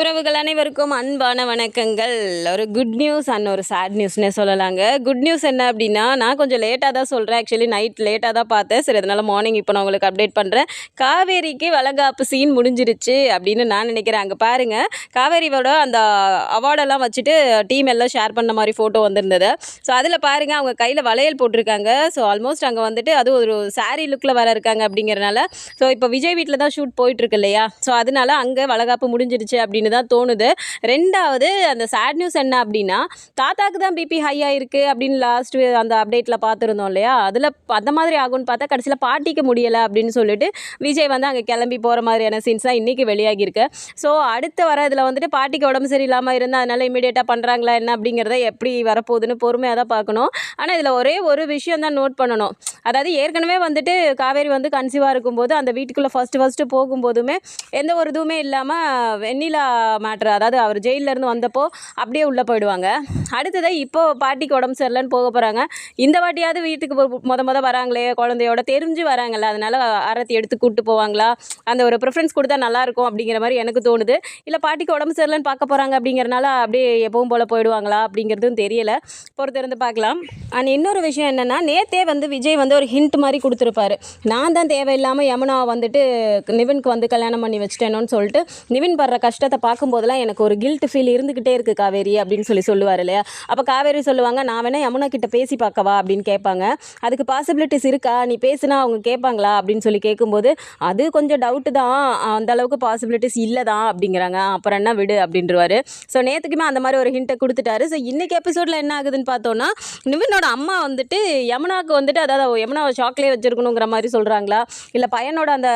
உறவுகள் அனைவருக்கும் அன்பான வணக்கங்கள். ஒரு குட் நியூஸ் அண்ட் ஒரு சேட் நியூஸ்னே சொல்லலாங்க. குட் நியூஸ் என்ன அப்படின்னா நான் கொஞ்சம் லேட்டாக தான் சொல்கிறேன் ஆக்சுவலி நைட் லேட்டாக தான் பார்த்தேன். சரி அதனால் மார்னிங் இப்போ நான் உங்களுக்கு அப்டேட் பண்ணுறேன் காவேரிக்கு வளகாப்பு சீன் முடிஞ்சிருச்சு அப்படின்னு நான் நினைக்கிறேன். அங்கே பாருங்கள் காவேரியோட அந்த அவார்டெல்லாம் வச்சுட்டு டீம் எல்லாம் ஷேர் பண்ண மாதிரி ஃபோட்டோ வந்திருந்தது. ஸோ அதில் பாருங்கள் அவங்க கையில் வளையல் போட்டிருக்காங்க. ஸோ ஆல்மோஸ்ட் அங்கே வந்துட்டு அது ஒரு saree லுக்கில் வர இருக்காங்க அப்படிங்கிறனால. ஸோ இப்போ விஜய் வீட்டில் தான் ஷூட் போயிட்டுருக்கு இல்லையா? ஸோ அதனால அங்கே வளகாப்பு முடிஞ்சிருச்சு அப்படின்னு தான் தோணுது. ரெண்டாவது அந்த சேட் நியூஸ் என்ன அப்படின்னா தாத்தாக்கு தான் பிபி ஹையாக இருக்குது அப்படின்னு லாஸ்ட் அந்த அப்டேட்டில் பார்த்துருந்தோம் இல்லையா? அதில் அந்த மாதிரி ஆகும்னு பார்த்தா கடைசியில் பாட்டிக்க முடியலை அப்படின்னு சொல்லிட்டு விஜய் வந்து அங்கே கிளம்பி போகிற மாதிரியான சீன்ஸ் தான் இன்றைக்கி வெளியாகியிருக்கு. ஸோ அடுத்து வர இதில் வந்துட்டு பாட்டிக்கு உடம்பு சரியில்லாமல் இருந்தால் அதனால் இமீடியட்டாக பண்ணுறாங்களா என்ன அப்படிங்கிறத எப்படி வரப்போகுதுன்னு பொறுமையாக தான் பார்க்கணும். ஆனால் இதில் ஒரே ஒரு விஷயம் தான் நோட் பண்ணணும். அதாவது ஏற்கனவே வந்துட்டு காவேரி வந்து கன்சீவாக இருக்கும்போது அந்த வீட்டுக்குள்ளே ஃபஸ்ட்டு ஃபஸ்ட்டு போகும்போதுமே எந்த ஒரு இதுவுமே இல்லாமல் வெண்ணிலா மேட்ரு அதாவது அவர் ஜெயிலிருந்து வந்தப்போ அப்படியே உள்ளே போயிடுவாங்க. அடுத்ததை இப்போ பாட்டிக்கு உடம்பு சரியில்லைன்னு போக போகிறாங்க இந்த வாட்டியாவது வீட்டுக்கு மொத மொதல் வராங்களே குழந்தையோட தெரிஞ்சு வராங்கல்ல அதனால ஆரத்தி எடுத்து கூப்பிட்டு போவாங்களா? அந்த ஒரு ப்ரிஃபரன்ஸ் கொடுத்தா நல்லாயிருக்கும் அப்படிங்கிற மாதிரி எனக்கு தோணுது. இல்லை பாட்டிக்கு உடம்பு சரியில்லைன்னு பார்க்க போகிறாங்க அப்படிங்கிறனால அப்படியே எப்பவும் போல் போயிடுவாங்களா அப்படிங்கிறதும் தெரியலை. பொறுத்திருந்து பார்க்கலாம். அண்ட் இன்னொரு விஷயம் என்னென்னா நேத்தே வந்து விஜய் வந்து ஒரு ஹிண்ட் மாதிரி கொடுத்துருப்பாரு. நான் தான் தேவையில்லாமல் யமுனா வந்துட்டு நிவின்க்கு வந்து கல்யாணம் பண்ணி வச்சிட்டேனோன்னு சொல்லிட்டு நிவின் படுற கஷ்டத்தை பார்க்கும்போதெல்லாம் எனக்கு ஒரு கில்ட் ஃபீல் இருந்துக்கிட்டே இருக்குது காவேரி அப்படின்னு சொல்லி சொல்லுவார் இல்லையா? அப்போ காவேரி சொல்லுவாங்க நான் வேணா யமுனா கிட்ட பேசி பார்க்கவா அப்படின்னு கேட்பாங்க. அதுக்கு பாசிபிலிட்டிஸ் இருக்கா? நீ பேசுனா அவங்க கேட்பாங்களா? அப்படின்னு சொல்லி கேட்கும்போது அது கொஞ்சம் டவுட்டு தான். அந்த அளவுக்கு பாசிபிலிட்டிஸ் இல்லை தான் அப்படிங்கிறாங்க. அப்புறம் என்ன விடு? அப்படின்றவாரு. ஸோ நேற்றுக்குமே அந்த மாதிரி ஒரு ஹிண்ட்டை கொடுத்துட்டாரு. ஸோ இன்னைக்கு எபிசோடில் என்ன ஆகுதுன்னு பார்த்தோன்னா நிவினோட அம்மா வந்துட்டு யமுனாவுக்கு வந்துட்டு அதாவது யமுனாவை ஷாக்லேயே வச்சிருக்கணுங்கிற மாதிரி சொல்கிறாங்களா இல்லை பையனோட அந்த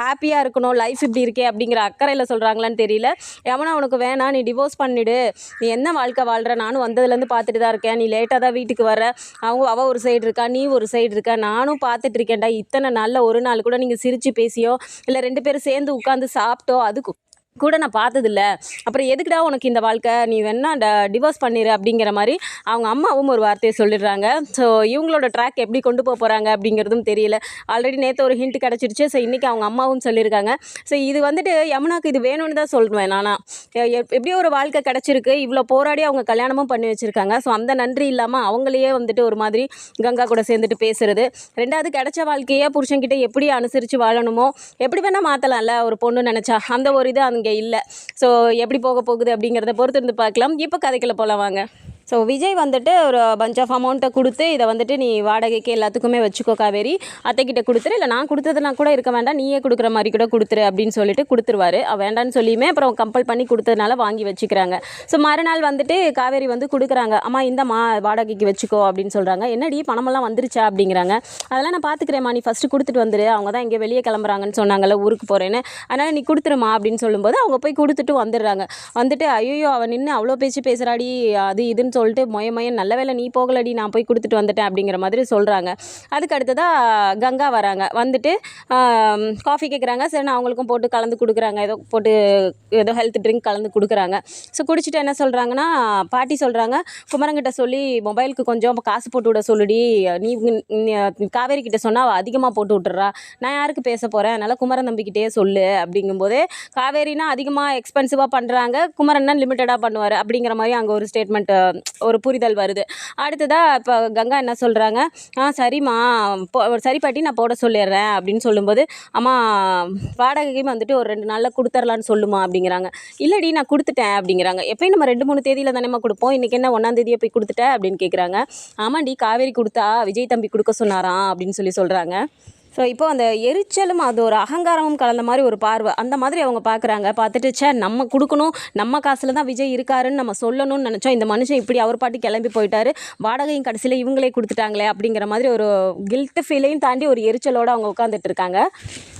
ஹாப்பியாக இருக்கணும் லைஃப் இப்படி இருக்கே அப்படிங்கிற அக்கறையில் சொல்கிறாங்களான்னு தெரியல. யமுனா உனக்கு வேணாம். நீ டிவோர்ஸ் பண்ணிடு. நீ என்ன வாழ்க்கை வாழ்கிற நானும் வந்ததுலேருந்து பார்த்துட்டு தான் இருக்கேன். நீ லேட்டாக தான் வீட்டுக்கு வர அவங்க அவள் ஒரு சைடு இருக்கா? நீ ஒரு சைடு இருக்கா? நானும் பார்த்துட்டு இருக்கேன்டா. இத்தனை நாளில் ஒரு நாள் கூட நீங்கள் சிரித்து பேசியோ இல்லை ரெண்டு பேரும் சேர்ந்து உட்காந்து சாப்பிட்டோ அதுக்கு கூட நான் பார்த்ததில்ல. அப்புறம் எதுக்குடா உனக்கு இந்த வாழ்க்கை? நீ வேணா டிவோர்ஸ் பண்ணிடு அப்படிங்கிற மாதிரி அவங்க அம்மாவும் ஒரு வார்த்தையை சொல்லிடுறாங்க. ஸோ இவங்களோட ட்ராக் எப்படி கொண்டு போக போகிறாங்க அப்படிங்கிறதும் தெரியல. ஆல்ரெடி நேற்று ஒரு ஹிண்ட் கிடச்சிருச்சு. ஸோ இன்றைக்கி அவங்க அம்மாவும் சொல்லியிருக்காங்க. ஸோ இது வந்துட்டு யமுனாக்கு இது வேணும்னு தான் சொல்லுவேன் நானா. எப்படியோ ஒரு வாழ்க்கை கிடச்சிருக்கு. இவ்வளோ போராடி அவங்க கல்யாணமும் பண்ணி வச்சுருக்காங்க. ஸோ அந்த நன்றி இல்லாமல் அவங்களையே வந்துட்டு ஒரு மாதிரி கங்கா கூட சேர்ந்துட்டு பேசுறது. ரெண்டாவது கிடைச்ச வாழ்க்கையை புருஷன்கிட்ட எப்படி அனுசரித்து வாழணுமோ? எப்படி வேணால் மாற்றலாம்ல ஒரு பொண்ணு நினச்சா. அந்த ஒரு இது இங்கே இல்லை. ஸோ எப்படி போக போகுது அப்படிங்கிறத பொறுத்து இருந்து பார்க்கலாம். இப்போ கதைக்குள்ள போகலாம் வாங்க. ஸோ விஜய் வந்துட்டு ஒரு பஞ்ச் ஆஃப் அமௌண்ட்டை கொடுத்து இதை வந்துட்டு நீ வாடகைக்கு எல்லாத்துக்குமே வச்சுக்கோ காவேரி. அத்தைக்கிட்ட கொடுத்துரு இல்லை நான் கொடுத்ததுனா கூட இருக்க வேண்டாம் நீயே கொடுக்குற மாதிரி கூட கொடுத்துரு அப்படின்னு சொல்லிட்டு கொடுத்துருவாரு. வேண்டான்னு சொல்லியுமே அப்புறம் கம்பல் பண்ணி கொடுத்ததுனால வாங்கி வச்சுக்கிறாங்க. ஸோ மறுநாள் வந்துட்டு காவேரி வந்து கொடுக்குறாங்க அம்மா இந்தம்மா வாடகைக்கு வச்சுக்கோ அப்படின்னு சொல்கிறாங்க என்னடி பணமெல்லாம் வந்துருச்சா? அப்படிங்கிறாங்க. அதெல்லாம் நான் பார்த்துக்கிறேம்மா நீ ஃபஸ்ட்டு கொடுத்துட்டு வந்துரு. அவங்க தான் இங்கே வெளியே கிளம்புறாங்கன்னு சொன்னாங்கல்ல ஊருக்கு போகிறேன்னு அதனால் நீ கொடுத்துருமா அப்படின்னு சொல்லும்போது அவங்க போய் கொடுத்துட்டு வந்துடுறாங்க. வந்துட்டு ஐயோ அவன் நின்று அவ்வளோ பேச்சு பேசுகிறாடி அது இதுன்னு சொல்லிட்டு மொய மொய நல்ல வேளை நீ போகலடி நான் போய் கொடுத்துட்டு வந்துட்டேன் அப்படிங்கிற மாதிரி சொல்கிறாங்க அதுக்கு அடுத்ததாக கங்கா வராங்க. வந்துட்டு காஃபி கேட்குறாங்க சரி நான் அவங்களுக்கும் போட்டு கலந்து கொடுக்குறாங்க. ஏதோ போட்டு ஏதோ ஹெல்த் ட்ரிங்க் கலந்து கொடுக்குறாங்க. ஸோ குடிச்சிட்டு என்ன சொல்கிறாங்கன்னா பாட்டி சொல்கிறாங்க குமரங்கிட்ட சொல்லி மொபைலுக்கு கொஞ்சம் காசு போட்டு விட சொல்லுடி. நீ காவேரி கிட்ட சொன்னால் அதிகமாக போட்டு விட்டுறா. நான் யாருக்கு பேச போகிறேன் அதனால் குமரன் நம்பிக்கிட்டே சொல்லு அப்படிங்கும்போது காவேரினா அதிகமாக எக்ஸ்பென்சிவாக பண்ணுறாங்க குமரன்னா லிமிட்டடாக பண்ணுவார் அப்படிங்கிற மாதிரி அங்கே ஒரு ஸ்டேட்மெண்ட் ஒரு புரிதல் வருது. அடுத்ததாக இப்போ கங்கா என்ன சொல்கிறாங்க ஆ சரிம்மா. போ சரி பாட்டி நான் போட சொல்லிடுறேன். அப்படின்னு சொல்லும்போது அம்மா வாடகையும் வந்துட்டு ஒரு ரெண்டு நாளில் கொடுத்துர்லான்னு சொல்லுமா? அப்படிங்கிறாங்க. இல்லடி நான் கொடுத்துட்டேன். அப்படிங்கிறாங்க. எப்பயும் நம்ம ரெண்டு மூணு தேதியில் தானேம்மா கொடுப்போம். இன்றைக்கி என்ன ஒன்றாந்தேதியை போய் கொடுத்துட்டேன் அப்படின்னு கேட்குறாங்க ஆமாண்டி காவேரி கொடுத்தா விஜய் தம்பி கொடுக்க சொன்னாராம். அப்படின்னு சொல்லி சொல்கிறாங்க ஸோ இப்போ அந்த எரிச்சலும் அது ஒரு அகங்காரமும் கலந்த மாதிரி ஒரு பார்வை. அந்த மாதிரி அவங்க பார்க்குறாங்க. பார்த்துட்டு சே நம்ம கொடுக்கணும். நம்ம காசில் தான் விஜய் இருக்காருன்னு நம்ம சொல்லணும்னு நினச்சோம். இந்த மனுஷன் இப்படி அவர் பாட்டி கிளம்பி போயிட்டாரு. வாடகையும் கடைசியில் இவங்களே கொடுத்துட்டாங்களே அப்படிங்கிற மாதிரி ஒரு கில்ட் ஃபீலையும் தாண்டி ஒரு எரிச்சலோடு அவங்க உட்காந்துட்டு இருக்காங்க.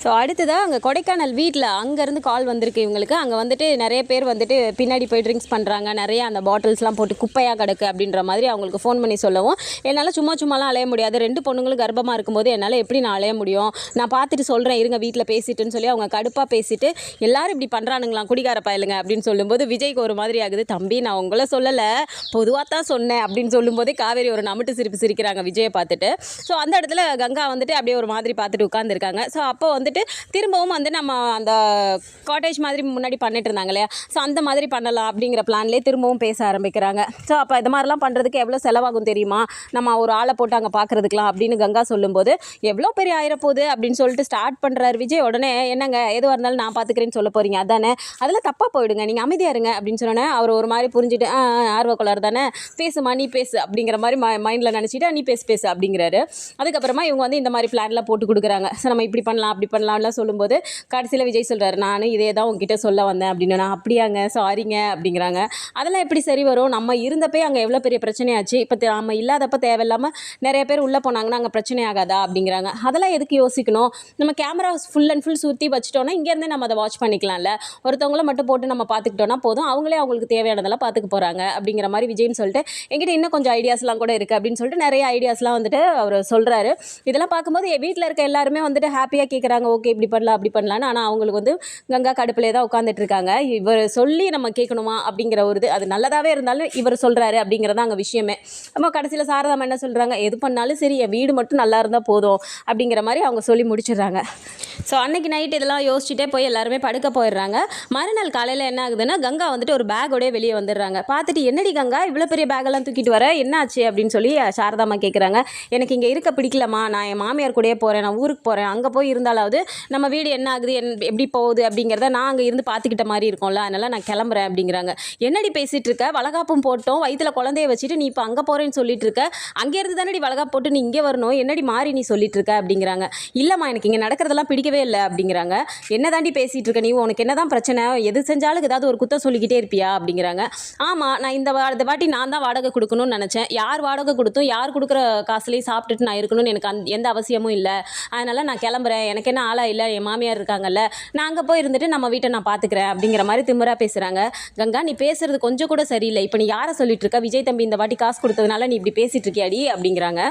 ஸோ அடுத்ததாக அங்கே கொடைக்கானல் வீட்டில் அங்கேருந்து கால் வந்திருக்கு இவங்களுக்கு. அங்கே வந்துட்டு நிறைய பேர் வந்துட்டு பின்னாடி போய் ட்ரிங்க்ஸ் பண்ணுறாங்க நிறைய அந்த பாட்டில்ஸ்லாம் போட்டு குப்பையாக கிடக்கு அப்படின்ற மாதிரி அவங்களுக்கு ஃபோன் பண்ணி சொல்லவும். என்னால் சும்மா சும்மாலாம் அலைய முடியாது. ரெண்டு பொண்ணுங்களும் கர்ப்பமாக இருக்கும்போது என்னால் எப்படி நான் அலைய முடியும். நான் பார்த்துட்டு சொல்கிறேன் இருங்க வீட்டில் பேசிட்டுன்னு சொல்லி அவங்க கடுப்பாக பேசிட்டு எல்லாரும் இப்படி பண்ணுறானுங்களாம் குடிகார பயலுங்க அப்படின்னு சொல்லும்போது விஜய்க்கு ஒரு மாதிரி ஆகுது. தம்பி நான் உங்களை சொல்லலை பொதுவாக தான் சொன்னேன் அப்படின்னு சொல்லும்போதே காவேரி ஒரு நமிட்டு சிரிப்பு சிரிக்கிறாங்க விஜயை பார்த்துட்டு. ஸோ அந்த இடத்துல கங்கா வந்துட்டு அப்படியே ஒரு மாதிரி பார்த்துட்டு உட்காந்துருக்காங்க ஸோ அப்போ வந்துட்டு திரும்பவும் வந்து நம்ம அந்த காட்டேஜ் மாதிரி முன்னாடி பண்ணிட்டு இருந்தாங்க இல்லையா? ஸோ அந்த மாதிரி பண்ணலாம் அப்படிங்கிற பிளான்லேயே திரும்பவும் பேச ஆரம்பிக்கிறாங்க. ஸோ அப்போ இது மாதிரிலாம் பண்ணுறதுக்கு எவ்வளோ செலவாகும் தெரியுமா? நம்ம ஒரு ஆளை போட்டு அங்கே பார்க்குறதுக்கலாம் அப்படின்னு கங்கா சொல்லும்போது எவ்வளோ பெரிய ஆயிரப்போகுது அப்படின்னு சொல்லிட்டு ஸ்டார்ட் பண்ணுறாரு விஜய். உடனே என்னங்க எதுவாக இருந்தாலும் நான் பார்த்துக்கிறேன்னு சொல்ல போகிறீங்க அதானே? அதில் தப்பாக போயிடுங்க. நீங்கள் அமைதியாக இருங்க. அப்படின்னு சொன்னோன்னே அவர் ஒரு மாதிரி புரிஞ்சுட்டு ஆர்வக்குள்ளார் தானே? பேசுமா நீ பேசு. அப்படிங்கிற மாதிரி ம மைண்டில் நினச்சிட்டு நீ பேசு பேசு. அப்படிங்கிறாரு. அதுக்கப்புறமா இவங்க வந்து இந்த மாதிரி பிளான்லாம் போட்டு கொடுக்குறாங்க. ஸோ நம்ம இப்படி பண்ணலாம் அப்படி பண்ணலாம்லாம் சொல்லும்போது கடைசியில் விஜய் சொல்கிறாரு நான் இதே தான் உங்ககிட்ட சொல்ல வந்தேன். அப்படின்னு நான் அப்படியாங்க சாரிங்க அப்படிங்கிறாங்க. அதெல்லாம் எப்படி சரி வரும்? நம்ம இருந்தப்பே அங்கே எவ்வளோ பெரிய பிரச்சனையாச்சு? இப்போ நம்ம இல்லாதப்ப தேவையில்லாமல் நிறைய பேர் உள்ளே போனாங்கன்னா அங்கே பிரச்சனை ஆகாதா? அப்படிங்கிறாங்க. அதெல்லாம் எதுக்கு யோசிக்கணும்? நம்ம கேமரா ஃபுல் அண்ட் ஃபுல் சுற்றி வச்சுட்டோம்னா இங்கேருந்தே நம்ம அதை வாட்ச் பண்ணிக்கலாம்ல. ஒருத்தவங்கள மட்டும் போட்டு நம்ம பார்த்துக்கிட்டோன்னா போதும். அவங்களே அவங்களுக்கு தேவையானதெல்லாம் பார்த்துக்க போகிறாங்க அப்படிங்கிற மாதிரி விஜய்னு சொல்லிட்டு எங்கிட்ட இன்னும் கொஞ்சம் ஐடியாஸ்லாம் கூட இருக்குது அப்படின்னு சொல்லிட்டு நிறைய ஐடியாஸ்லாம் வந்துட்டு அவர் சொல்கிறாரு இதெல்லாம் பார்க்கும்போது என் வீட்டில் இருக்க எல்லாருமே வந்துட்டு ஹாப்பியாக கேட்குறாங்க ஓகே இப்படி பண்ணலாம் அப்படி பண்ணலான்னு ஆனால் அவங்களுக்கு வந்து கங்கா கடுப்பிலே தான் உட்காந்துட்டு இருக்காங்க. இவர் சொல்லி நம்ம கேட்கணுமா அப்படிங்கிற ஒரு இது அது நல்லதாகவே இருந்தாலும் இவர் சொல்கிறாரு அப்படிங்கிறது அங்கே விஷயமே. நம்ம கடைசியில் சாரதாமா என்ன சொல்கிறாங்க எது பண்ணாலும் சரி என் வீடு மட்டும் நல்லா இருந்தால் போதும் அப்படிங்கிற மாதிரி மாதிரி அவங்க சொல்லி முடிச்சிடுறாங்க. ஸோ அன்னைக்கு நைட் இதெல்லாம் யோசிச்சுட்டே போய் எல்லாருமே படுக்க போயிடுறாங்க. மறுநாள் காலையில் என்ன ஆகுதுன்னா கங்கா வந்துட்டு ஒரு பேக்கோடய வெளியே வந்துடுறாங்க. பார்த்துட்டு என்னடி கங்கா இவ்வளோ பெரிய பேக்கெல்லாம் தூக்கிட்டு வர? என்ன ஆச்சு? அப்படின்னு சொல்லி சாரதாம்மா கேட்குறாங்க எனக்கு இங்கே இருக்க பிடிக்கலம்மா. நான் என் மாமியார் கூடயே போகிறேன் நான் ஊருக்கு போகிறேன் அங்கே போய் இருந்தாலாவது நம்ம வீடு என்ன ஆகுது? என் எப்படி போகுது? அப்படிங்கிறத நான் அங்கே இருந்து பார்த்துக்கிட்ட மாதிரி இருக்கும்ல. அதனால் நான் கிளம்புறேன் அப்படிங்கிறாங்க. என்னடி பேசிகிட்டு இருக்க? வளகாப்பும் போட்டோம். வயிற்றில் குழந்தைய வச்சுட்டு நீ இப்போ அங்கே போகிறேன்னு சொல்லிட்டு இருக்க. அங்கேருந்து தானடி வளகாப்பு போட்டு நீ இங்கே வரணும். என்னடி மாறி நீ சொல்லிட்டு இருக்க? அப்படிங்கிறாங்க. இல்லைம்மா எனக்கு இங்கே நடக்கிறதெல்லாம் பிடிக்கவே இல்லை அப்படிங்கிறாங்க. என்ன தாண்டி பேசிகிட்டு இருக்க நீ? உனக்கு என்ன தான் பிரச்சனை? எது செஞ்சாலும் ஏதாவது ஒரு குத்தம் சொல்லிக்கிட்டே இருப்பியா? அப்படிங்கிறாங்க. ஆமாம் நான் இந்த வா இந்த வாட்டி நான் தான் வாடகை கொடுக்கணும்னு நினச்சேன். யார் வாடகை கொடுத்தும் யார் கொடுக்குற காசுலேயும் சாப்பிட்டுட்டு நான் இருக்கணும்னு எனக்கு அந்த எந்த அவசியமும் இல்லை. அதனால் நான் கிளம்புறேன். எனக்கு என்ன ஆளாக இல்லை? என் மாமியார் இருக்காங்கல்ல. நான் அங்கே போய் இருந்துட்டு நம்ம வீட்டை நான் பார்த்துக்கிறேன் அப்படிங்கிற மாதிரி திமுறாக பேசுகிறாங்க கங்கா நீ பேசுறது கொஞ்சம் கூட சரியில்லை. இப்போ நீ யாரை சொல்லிட்டு இருக்க? விஜய் தம்பி இந்த வாட்டி காசு கொடுத்ததுனால நீ இப்படி பேசிட்டு இருக்கியாடி? அப்படிங்கிறாங்க.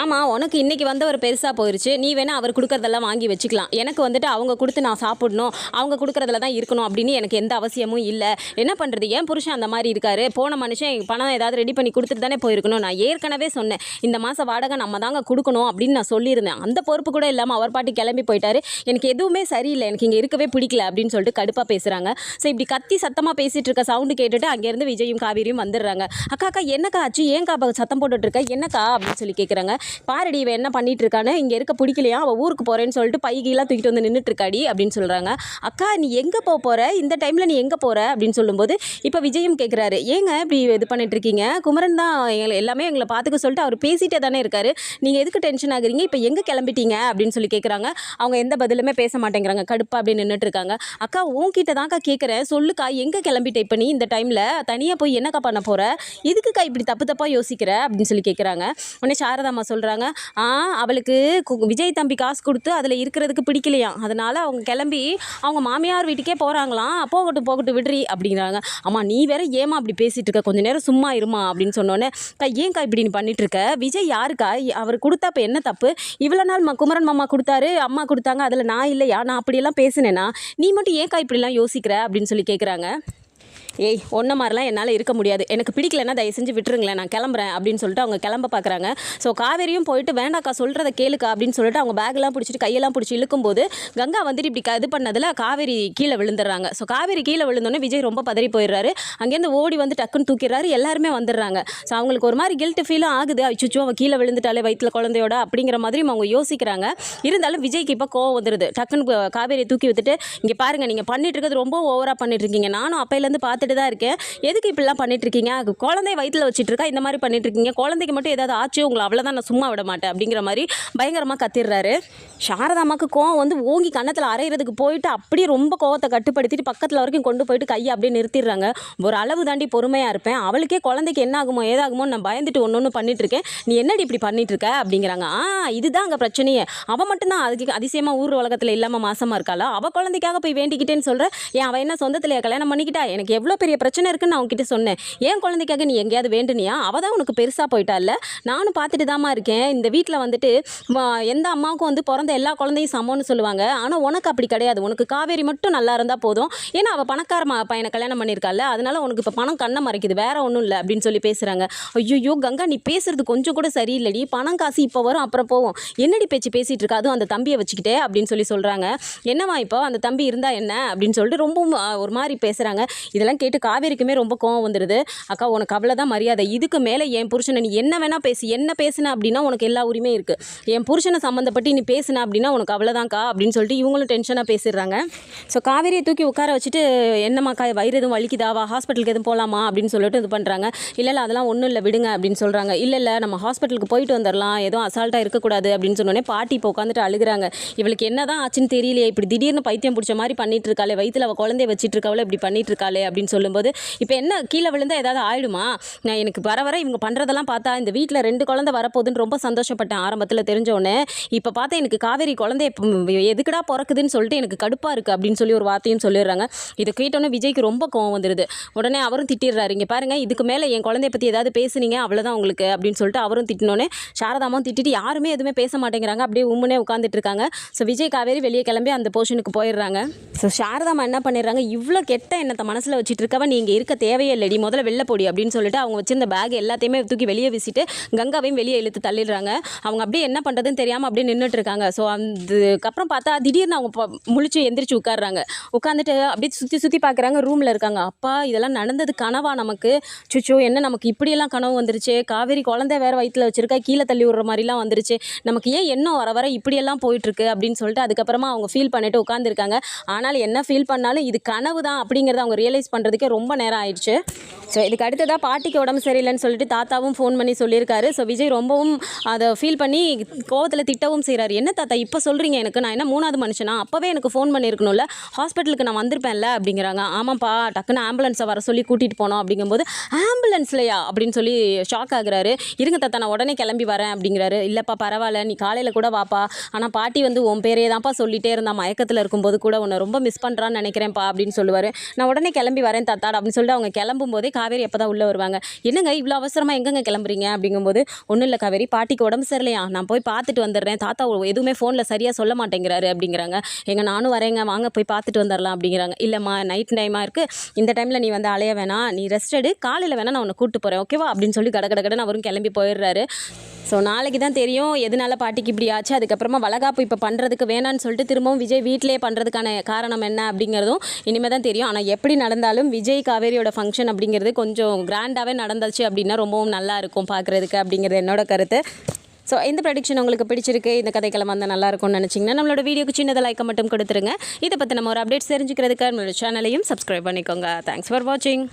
ஆமாம் உனக்கு இன்னைக்கு வந்தவர் பெருசாக போயிருச்சு. நீ வேணால் அவர் கொடுக்கறதெல்லாம் வாங்கி வச்சுக்கலாம். எனக்கு வந்துட்டு அவங்க கொடுத்து நான் சாப்பிடணும் அவங்க கொடுக்குறதுல தான் இருக்கணும் அப்படின்னு எனக்கு எந்த அவசியமும் இல்லை. என்ன பண்ணுறது ஏன் புருஷன் அந்த மாதிரி இருக்காரு. போன மனுஷன் பணம் ஏதாவது ரெடி பண்ணி கொடுத்துட்டு தானே போயிருக்கணும். நான் ஏற்கனவே சொன்னேன். இந்த மாதம் வாடகை நம்ம தாங்க கொடுக்கணும் அப்படின்னு நான் சொல்லியிருந்தேன். அந்த பொறுப்பு கூட இல்லாமல் அவர் பாட்டி கிளம்பி போயிட்டாரு. எனக்கு எதுவுமே சரியில்லை. எனக்கு இங்கே இருக்கவே பிடிக்கல அப்படின்னு சொல்லிட்டு கடுப்பாக பேசுகிறாங்க ஸோ இப்படி கத்தி சத்தமாக பேசிகிட்டு இருக்க சவுண்டு கேட்டுட்டு அங்கேருந்து விஜயும் காவேரியும் வந்துடுறாங்க. அக்கா அக்கா என்னக்கா ஆச்சு? ஏன்க்கா அப்ப சத்தம் போட்டுட்டு இருக்க? என்னக்கா? அப்படின்னு சொல்லி கேட்குறாங்க பாரடி இவன் என்ன பண்ணிகிட்டு இருக்கான்னு? இங்கே இருக்க பிடிக்கலையா? அவள் ஊருக்கு போகிறேன்னு சொல்லிட்டு பைகெல்லாம் தூக்கிட்டு வந்து நின்றுட்டு இருக்காடி அப்படின்னு சொல்கிறாங்க அக்கா நீ எங்கே போக போகிற இந்த டைமில் நீ எங்கே போகிற அப்படின்னு சொல்லும்போது இப்போ விஜயும் கேட்குறாரு ஏங்க இப்படி இது பண்ணிட்டு இருக்கீங்க குமரன் தான் எங்களை எல்லாமே எங்களை பார்த்துக்க சொல்லிட்டு அவர் பேசிட்டே தானே இருக்காரு. நீங்கள் எதுக்கு டென்ஷன் ஆகுறீங்க? இப்போ எங்கே கிளம்பிட்டீங்க? அப்படின்னு சொல்லி கேட்குறாங்க அவங்க எந்த பதிலுமே பேச மாட்டேங்கிறாங்க. கடுப்பா அப்படின்னு நின்றுட்டு இருக்காங்க அக்கா உன்கிட்ட தான்க்கா கேட்குறேன் சொல்லுக்கா எங்கே கிளம்பிட்ட இப்போ நீ இந்த டைமில் தனியாக போய் என்னக்கா பண்ண போகிற எதுக்குக்கா இப்படி தப்பு தப்பாக யோசிக்கிற? அப்படின்னு சொல்லி கேட்குறாங்க உடனே சாரதாம்மா சொல்கிறாங்க ஆ அவளுக்கு கு- விஜய் தம்பி காசு கொடுத்து அதில் இருக்கிறதுக்கு பிடிக்கலையாம் அதனால் அவங்க கிளம்பி அவங்க மாமியார் வீட்டுக்கே போகிறாங்களாம் போகட்டும் போகட்டும் விடுறி அப்படிங்கிறாங்க. அம்மா நீ வேற ஏமா அப்படி பேசிகிட்டு இருக்க? கொஞ்ச நேரம் சும்மா இருமா அப்படின்னு சொன்னோன்னே கா ஏன்க்கா இப்படி நீ பண்ணிட்டு இருக்க? விஜய் யாருக்கா? அவர் கொடுத்தா இப்போ என்ன தப்பு? இவ்வளோ நாள் குமரன் மாமா கொடுத்தாரு அம்மா கொடுத்தாங்க அதில் நான் இல்லையா? நான் அப்படியெல்லாம் பேசினேனா? நீ மட்டும் ஏன்க்கா இப்படிலாம் யோசிக்கிற? அப்படின்னு சொல்லி கேட்குறாங்க ஏய் ஒன்றை மாதிரிலாம் என்னால் இருக்க முடியாது. எனக்கு பிடிக்கலன்னா தயவு செஞ்சு விட்டுருங்களேன் நான் கிளம்புறேன் அப்படின்னு சொல்லிட்டு அவங்க கிளம்ப பார்க்குறாங்க. ஸோ காவேரியும் போயிட்டு வேண்டாக்கா சொல்கிறத கேளுக்கா அப்படின்னு சொல்லிட்டு அவங்க பேக்கெல்லாம் பிடிச்சிட்டு கையெல்லாம் பிடிச்சி இழுக்கும்போது கங்கா வந்துட்டு இப்படி இது பண்ணதில் காவேரி கீழே விழுந்துடுறாங்க. ஸோ காவேரி கீழே விழுந்தோன்னே விஜய் ரொம்ப பதறி போயிடுறாரு. அங்கேருந்து ஓடி வந்து டக்குன்னு தூக்கிடுறாரு. எல்லாருமே வந்துடுறாங்க. ஸோ அவங்களுக்கு ஒரு மாதிரி கில்ட்டு ஃபீலும் ஆகுது. அச்சுச்சோ அவன் கீழே விழுந்துட்டாலே வயிற்றுல குழந்தையோட அப்படிங்கிற மாதிரி அவங்க யோசிக்கிறாங்க. இருந்தாலும் விஜய்க்கு இப்போ கோவம் வந்துடுது டக்குன்னு காவேரியை தூக்கி விட்டுட்டு இங்கே பாருங்கள் நீங்கள் பண்ணிட்டு இருக்கிறது ரொம்ப ஓவராக பண்ணிட்டு இருக்கீங்க. நானும் அப்பையிலேருந்து பார்த்துட்டு தான் இருக்கேன். எதுக்கு இப்படிலாம் பண்ணிட்டு இருக்கீங்க குழந்தைய வயிற்றுல வச்சுட்டு இருக்கா இந்த மாதிரி பண்ணிட்டு இருக்கீங்க குழந்தைக்கு மட்டும் ஏதாவது ஆச்சு உங்களை அவ்வளோதான் நான் சும்மா விட மாட்டேன் அப்படிங்கிற மாதிரி பயங்கரமாக கத்திடுறாரு சாரதாமாக்கு கோவம் வந்து ஓங்கி கன்னத்தில் அரைகிறதுக்கு போயிட்டு அப்படியே ரொம்ப கோவத்தை கட்டுப்படுத்திட்டு பக்கத்தில் வரைக்கும் கொண்டு போயிட்டு கையை அப்படியே நிறுத்திடுறாங்க. ஒரு அளவு தாண்டி பொறுமையாக இருப்பேன். அவளுக்கே குழந்தைக்கு என்ன ஆகுமோ ஏதாகுமோ நான் பயந்துட்டு ஒன்று ஒன்று பண்ணிட்டு இருக்கேன் நீ என்னடி இப்படி பண்ணிட்டு இருக்க அப்படிங்கிறாங்க. ஆ இதுதான் அங்கே பிரச்சனையே. அவள் மட்டும்தான் அதுக்கு அதிசயமாக ஊர் உலகத்தில் இல்லாமல் மாசமாக இருக்காளா? அவள் குழந்தைக்காக போய் வேண்டிக்கிட்டேன்னு சொல்கிற ஏன் அவள் என்ன சொந்தத்தில் கல்யாணம் பண்ணிக்கிட்டா? எனக்கு எவ்வளோ இவ்வளோ பெரிய பிரச்சனை இருக்குன்னு நான் உங்ககிட்ட சொன்னேன். ஏன் குழந்தைக்காக நீ எங்கேயாவது வேண்டுனியா? அவள் தான் உனக்கு பெருசாக போயிட்டால நானும் பார்த்துட்டு தாம்மா இருக்கேன். இந்த வீட்டில் வந்துட்டு எந்த அம்மாவுக்கும் வந்து பிறந்த எல்லா குழந்தையும் சமம்னு சொல்லுவாங்க. ஆனால் உனக்கு அப்படி கிடையாது. உனக்கு காவேரி மட்டும் நல்லா இருந்தால் போதும். ஏன்னா அவள் பணக்கார பையனை கல்யாணம் பண்ணியிருக்கால அதனால உனக்கு இப்போ பணம் கண்ணை மறைக்குது. வேற ஒன்றும் இல்லை அப்படின்னு சொல்லி பேசுகிறாங்க ஐயோ கங்கா நீ பேசுறது கொஞ்சம் கூட சரியில்லடி. பணம் காசு இப்போ வரும் அப்புறம் போவோம். என்னடி பேச்சு பேசிகிட்டு இருக்கா? அதுவும் அந்த தம்பியை வச்சுக்கிட்டே அப்படின்னு சொல்லி சொல்கிறாங்க என்னவா இப்போ? அந்த தம்பி இருந்தால் என்ன? அப்படின்னு சொல்லிட்டு ரொம்பவும் ஒரு மாதிரி பேசுகிறாங்க இதெல்லாம் கேட்டு காவேரிக்குமே ரொம்ப கோவம் வந்துடுது அக்கா உனக்கு அவ்வளோதான் மரியாதை. இதுக்கு மேலே என் புருஷனை நீ என்ன வேணால் பேசி. என்ன பேசுன அப்படின்னா உனக்கு எல்லா உரிமையும் இருக்குது என் புருஷனை சம்மந்தப்பட்டு நீ பேசின அப்படின்னா உனக்கு அவ்வளோதான்க்கா அப்படின்னு சொல்லிட்டு இவங்களும் டென்ஷனாக பேசிடுறாங்க. ஸோ காவேரியை தூக்கி உட்கார வச்சுட்டு என்னம்மாக்கா வயிறு எதுவும் வலிக்குதாவா ஹாஸ்பிட்டலுக்கு எதுவும் போகலாமா அப்படின்னு சொல்லிட்டு இது பண்ணுறாங்க இல்லை இல்லை அதெல்லாம் ஒன்றும் இல்லை விடுங்க அப்படின்னு சொல்கிறாங்க இல்லை இல்லை நம்ம ஹாஸ்பிட்டலுக்கு போயிட்டு வந்துடலாம் எதுவும் அசால்ட்டாக இருக்கக்கூடாது அப்படின்னு சொன்னோடனே பாட்டி இப்போ உட்காந்துட்டு அழுகுறாங்க. இவளுக்கு என்ன தான் ஆச்சுன்னு தெரியலையே. இப்படி திடீர்னு பைத்தியம் பிடிச்ச மாதிரி பண்ணிட்டு இருக்காளே. வயித்துல அவள் குழந்தைய வச்சுட்டு இருக்காவளே இப்படி பண்ணிட்டு இருக்காளே அப்படின்னு சொல்லும்போது இப்போ என்ன கீழே விழுந்தால் ஏதாவது ஆயிடுமா? நான் எனக்கு வர வர இவங்க பண்ணுறதெல்லாம் பார்த்தா இந்த வீட்டில் ரெண்டு குழந்தை வரப்போகுதுன்னு ரொம்ப சந்தோஷப்பட்டேன் ஆரம்பத்தில் தெரிஞ்சோடனே இப்போ பார்த்தா எனக்கு காவேரி குழந்தை எதுக்குடா பிறக்குதுன்னு சொல்லிட்டு எனக்கு கடுப்பாக இருக்குது அப்படின்னு சொல்லி ஒரு வார்த்தையும் சொல்லிடுறாங்க. இதை கேட்டோன்னே விஜய்க்கு ரொம்ப கோவம் வந்துடுது உடனே அவரும் திட்டிடுறாரு இங்கே பாருங்கள் இதுக்கு மேலே என் குழந்தைய பற்றி ஏதாவது பேசுனீங்க அவ்வளோதான் உங்களுக்கு அப்படின்னு சொல்லிட்டு அவரும் திட்டினோன்னே சாரதாமாவும் திட்டிட்டு யாருமே எதுவுமே பேச மாட்டேங்கிறாங்க அப்படியே உம்முனே உட்காந்துட்டு இருக்காங்க. ஸோ விஜய் காவேரி வெளியே கிளம்பி அந்த போர்ஷனுக்கு போயிடுறாங்க. ஸோ சாரதாமா என்ன பண்ணிடுறாங்க? இவ்வளோ கெட்ட எண்ணத்தை மனசில் வச்சுட்டு இருக்கவ நீங்கள் இருக்க தேவையே இல்லைடி முதல்ல வெளில போடி அப்படின்னு சொல்லிட்டு அவங்க வச்சிருந்த பேக் எல்லாத்தையுமே தூக்கி வெளியே வீசிட்டு கங்காவையும் வெளியே இழுத்து தள்ளிடுறாங்க. அவங்க அப்படியே என்ன பண்ணுறதுன்னு தெரியாமல் அப்படியே நின்றுட்டு இருக்காங்க ஸோ அதுக்கப்புறம் பார்த்தா திடீர்னு அவங்க ப- முழிச்சு எந்திரிச்சு உட்காடுறாங்க உட்காந்துட்டு அப்படியே சுற்றி சுற்றி பார்க்குறாங்க ரூமில் இருக்காங்க. அப்பா இதெல்லாம் நடந்தது கனவா நமக்கு? சுச்சோ என்ன நமக்கு இப்படியெல்லாம் கனவு வந்துருச்சு? காவேரி குழந்தை வேற வயிற்றுல வச்சிருக்கா கீழே தள்ளி விடுற மாதிரிலாம் வந்துருச்சு. நமக்கு ஏன் எண்ணம் வர வர இப்படியெல்லாம் போயிட்டுருக்கு அப்படின்னு சொல்லிட்டு அதுக்கப்புறமா அவங்க ஃபீல் பண்ணிட்டு உட்காந்துருக்காங்க ஆனால் என்ன ஃபீல் பண்ணாலும் இது கனவு தான் அப்படிங்கிறத அவங்க ரியலைஸ் பண்ணுறது பண்ணுறதுக்கே ரொம்ப நேரம் ஆயிடுச்சு. ஸோ இதுக்கு அடுத்ததாக பாட்டிக்கு உடம்பு சரியில்லைன்னு சொல்லிட்டு தாத்தாவும் ஃபோன் பண்ணி சொல்லியிருக்காரு. ஸோ விஜய் ரொம்பவும் அதை ஃபீல் பண்ணி கோவத்தில் திட்டவும் செய்கிறாரு என்ன தாத்தா இப்போ சொல்கிறீங்க எனக்கு? நான் என்ன மூணாவது மனுஷனா? அப்போவே எனக்கு ஃபோன் பண்ணியிருக்கணும்ல. ஹாஸ்பிட்டலுக்கு நான் வந்திருப்பேன்ல அப்படிங்கிறாங்க. ஆமாப்பா டக்குன்னு ஆம்புலன்ஸை வர சொல்லி கூட்டிகிட்டு போனோம் அப்படிங்கும்போது ஆம்புலன்ஸ்லையா? அப்படின்னு சொல்லி ஷாக் ஆகுறாரு. இருங்க தாத்தா நான் உடனே கிளம்பி வரேன் அப்படிங்கிறாரு. இல்லைப்பா பரவாயில்ல நீ காலையில் கூட வாப்பா. ஆனால் பாட்டி வந்து உன் பேரே தான்ப்பா சொல்லிட்டே இருந்தா மயக்கத்தில் இருக்கும்போது கூட உன்னை ரொம்ப மிஸ் பண்ணுறான்னு நினைக்கிறேன்ப்பா அப்படின்னு சொல்லுவார். நான் உடனே கிளம்பி வரேன். வரேன் தாத்தா அப்படின்னு சொல்லிட்டு அவங்க கிளம்பும் போதே காவேரி அப்போ தான் உள்ளே வருவாங்க. என்னங்க இவ்வளோ அவசரமாக எங்கங்க கிளம்புறீங்க? அப்படிங்கும்போது ஒன்றும் இல்லை காவேரி பாட்டிக்கு உடம்பு சரியில்லையா? நான் போய் பார்த்துட்டு வந்துடுறேன். தாத்தா எதுவுமே ஃபோனில் சரியாக சொல்ல மாட்டேங்கிறாரு அப்படிங்கிறாங்க. எங்கள் நானும் வரேங்க. வாங்க போய் பார்த்துட்டு வந்துடலாம் அப்படிங்கிறாங்க. இல்லைம்மா நைட் டைமாக இருக்குது இந்த டைமில் நீ வந்து அலைய வேணாம். நீ ரெஸ்ட் எடு. காலையில் வேணால் நான் உன்னை கூப்பிட்டு போகிறேன் ஓகேவா அப்படின்னு சொல்லி கட கட நான் அவரும் கிளம்பி போயிடுறாரு. ஸோ நாளைக்கு தான் தெரியும் எதனால பாட்டிக்கு இப்படி ஆச்சு. அதுக்கப்புறமா வளகாப்பு இப்போ பண்ணுறதுக்கு வேணான்னு சொல்லிட்டு திரும்பவும் விஜய் வீட்டிலே பண்ணுறதுக்கான காரணம் என்ன அப்படிங்கிறதும் இனிமேல் தான் தெரியும். ஆனால் எப்படி நடந்தாலும் விஜய் காவேரியோட ஃபங்க்ஷன் அப்படிங்கிறது கொஞ்சம் கிராண்டாகவே நடந்துச்சு அப்படின்னா ரொம்பவும் நல்லா இருக்கும் பார்க்குறதுக்கு அப்படிங்கிறது என்னோட கருத்து. ஸோ இந்த ப்ரடிக்ஷன் உங்களுக்கு பிடிச்சிருக்கு இந்த கதைக்கெல்லாம் வந்தால் நல்லா இருக்கும்னு நினச்சிங்கன்னா நம்மளோட வீடியோக்கு சின்னதாக லைக்கை மட்டும் கொடுத்துருங்க. இதை பற்றி நம்ம ஒரு அப்டேட்ஸ் தெரிஞ்சுக்கிறதுக்கு நம்மளோட சேனலையும் சப்ஸ்கிரைப் பண்ணிக்கோங்க. தேங்க்ஸ் ஃபார் வாட்சிங்